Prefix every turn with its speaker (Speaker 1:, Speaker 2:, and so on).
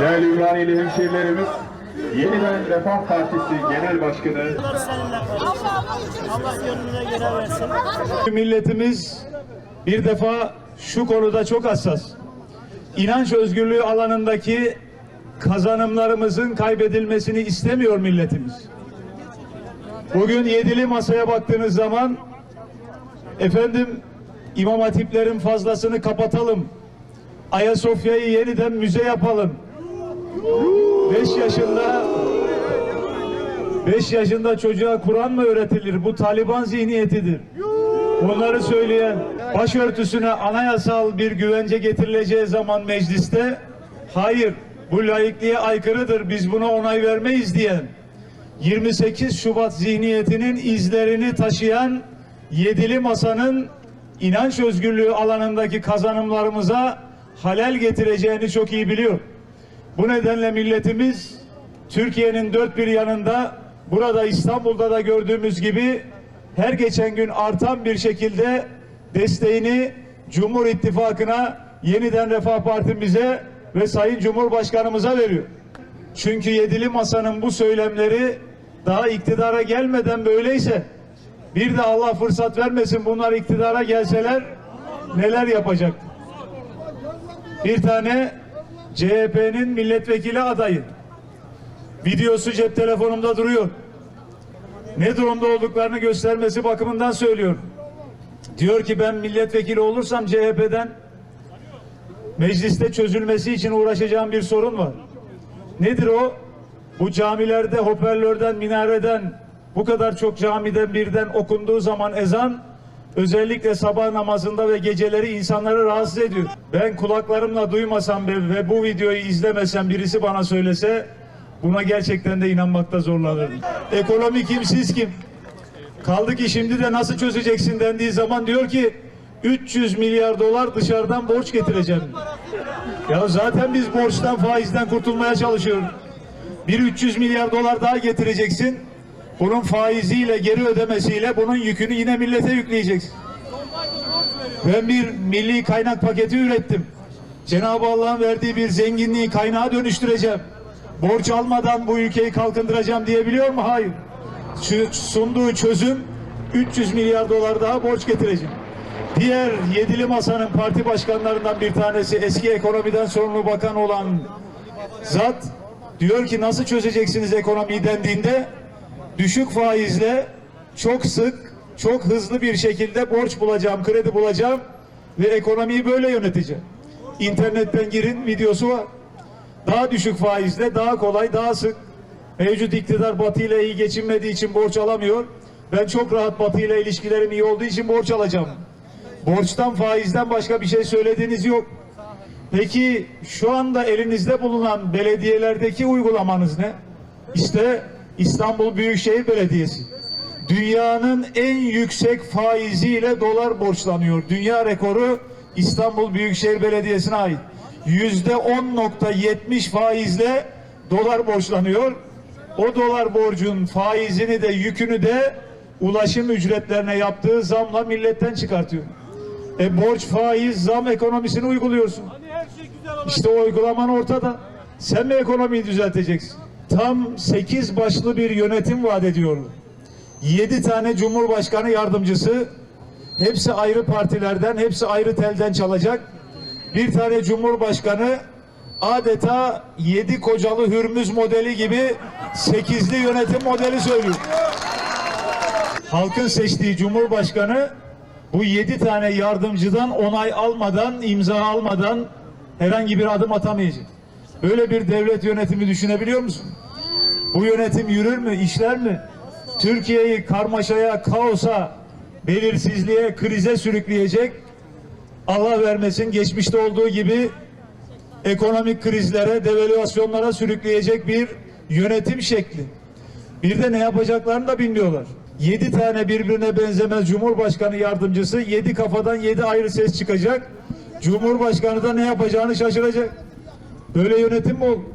Speaker 1: Değerli Ümraniyeli hemşehrilerimiz, Yeniden Refah Partisi Genel Başkanı.
Speaker 2: Allah gönlüne göre versin.
Speaker 3: Milletimiz bir defa şu konuda çok hassas. İnanç özgürlüğü alanındaki kazanımlarımızın kaybedilmesini istemiyor milletimiz. Bugün yedili masaya baktığınız zaman efendim İmam Hatiplerin fazlasını kapatalım. Ayasofya'yı yeniden müze yapalım. 5 yaşında 5 yaşında çocuğa Kur'an mı öğretilir? Bu Taliban zihniyetidir. Bunları söyleyen başörtüsüne anayasal bir güvence getirileceği zaman mecliste hayır bu laikliğe aykırıdır biz buna onay vermeyiz diyen 28 Şubat zihniyetinin izlerini taşıyan yedili masanın inanç özgürlüğü alanındaki kazanımlarımıza halel getireceğini çok iyi biliyor. Bu nedenle milletimiz Türkiye'nin dört bir yanında burada İstanbul'da da gördüğümüz gibi her geçen gün artan bir şekilde desteğini Cumhur İttifakı'na yeniden Refah Partimize ve Sayın Cumhurbaşkanımıza veriyor. Çünkü yedili masanın bu söylemleri daha iktidara gelmeden böyleyse bir de Allah fırsat vermesin bunlar iktidara gelseler neler yapacak? Bir tane CHP'nin milletvekili adayı. Videosu cep telefonumda duruyor. Ne durumda olduklarını göstermesi bakımından söylüyorum. Diyor ki ben milletvekili olursam CHP'den mecliste çözülmesi için uğraşacağım bir sorun var. Nedir o? Bu camilerde hoparlörden, minareden bu kadar çok camiden birden okunduğu zaman ezan özellikle sabah namazında ve geceleri insanları rahatsız ediyor. Ben kulaklarımla duymasam ve, bu videoyu izlemesem birisi bana söylese buna gerçekten de inanmakta zorlanırım. Ekonomi kim siz kim? Kaldı ki şimdi de nasıl çözeceksin dendiği zaman diyor ki 300 milyar dolar dışarıdan borç getireceğim. Ya zaten biz borçtan faizden kurtulmaya çalışıyoruz. Bir 300 milyar dolar daha getireceksin. Bunun faiziyle geri ödemesiyle bunun yükünü yine millete yükleyeceksin. Ben bir milli kaynak paketi ürettim. Cenab-ı Allah'ın verdiği bir zenginliği kaynağa dönüştüreceğim. Borç almadan bu ülkeyi kalkındıracağım diyebiliyor mu? Hayır. Şu sunduğu çözüm 300 milyar dolar daha borç getireceğim. Diğer yedili masanın parti başkanlarından bir tanesi eski ekonomiden sorumlu bakan olan zat diyor ki nasıl çözeceksiniz ekonomiyi dendiğinde düşük faizle çok sık çok hızlı bir şekilde borç bulacağım, kredi bulacağım ve ekonomiyi böyle yöneteceğim. İnternetten girin videosu var. Daha düşük faizle, daha kolay, daha sık. Mevcut iktidar Batı ile iyi geçinmediği için borç alamıyor. Ben çok rahat Batı ile ilişkilerim iyi olduğu için borç alacağım. Borçtan, faizden başka bir şey söylediğiniz yok. Peki şu anda elinizde bulunan belediyelerdeki uygulamanız ne? İşte İstanbul Büyükşehir Belediyesi. Dünyanın en yüksek faiziyle dolar borçlanıyor. Dünya rekoru İstanbul Büyükşehir Belediyesi'ne ait. Yüzde 10.70 faizle dolar borçlanıyor. O dolar borcun faizini de yükünü de ulaşım ücretlerine yaptığı zamla milletten çıkartıyor. E borç, faiz, zam ekonomisini uyguluyorsun. İşte o uygulaman ortada. Sen mi ekonomiyi düzelteceksin? Tam sekiz başlı bir yönetim vaat ediyor. Yedi tane cumhurbaşkanı yardımcısı, hepsi ayrı partilerden, hepsi ayrı telden çalacak. Bir tane cumhurbaşkanı adeta yedi kocalı hürmüz modeli gibi sekizli yönetim modeli söylüyor. Halkın seçtiği cumhurbaşkanı bu yedi tane yardımcıdan onay almadan, imza almadan herhangi bir adım atamayacak. Böyle bir devlet yönetimi düşünebiliyor musun? Bu yönetim yürür mü, işler mi? Türkiye'yi karmaşaya, kaosa, belirsizliğe, krize sürükleyecek. Allah vermesin geçmişte olduğu gibi ekonomik krizlere, devalüasyonlara sürükleyecek bir yönetim şekli. Bir de ne yapacaklarını da bilmiyorlar. Yedi tane birbirine benzemez Cumhurbaşkanı yardımcısı, yedi kafadan yedi ayrı ses çıkacak. Cumhurbaşkanı da ne yapacağını şaşıracak. Böyle yönetim mi olur?